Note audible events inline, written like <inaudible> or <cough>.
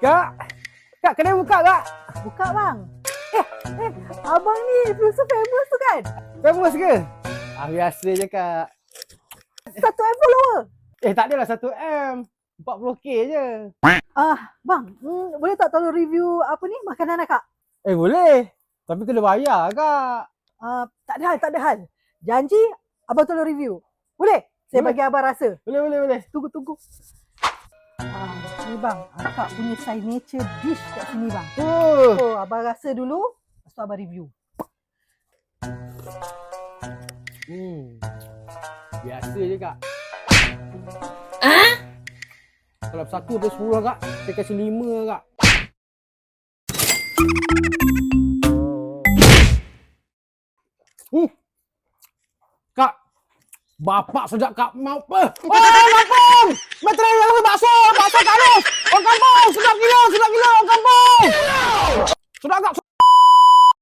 Kak. Kak, kedai buka kak. Buka bang. Eh, eh, abang ni influencer famous tu kan? Famous ke? Ah, biasa je kak. Satu M follower. Eh, tak adalah 1M. 40k je. Ah, bang, hmm, boleh tak tolong review apa ni makanan akak? Eh, boleh. Tapi kena bayar kak. Ah, tak ada hal, tak ada hal. Janji abang tolong review. Boleh? Saya Boleh. bagi abang rasa. Boleh, boleh, boleh. Tunggu, tunggu. Ah, ni bang, akak punya signature dish kat sini bang. Oh. So, abang rasa dulu, lepas tu abang review. Hmm. Biasa je kak. Kalau satu habis 10 kak, saya kasi 5 kak. Hmm. Kak, bapak sedap kak mau apa? <laughs> Oh, kampung! Metro Sudah got.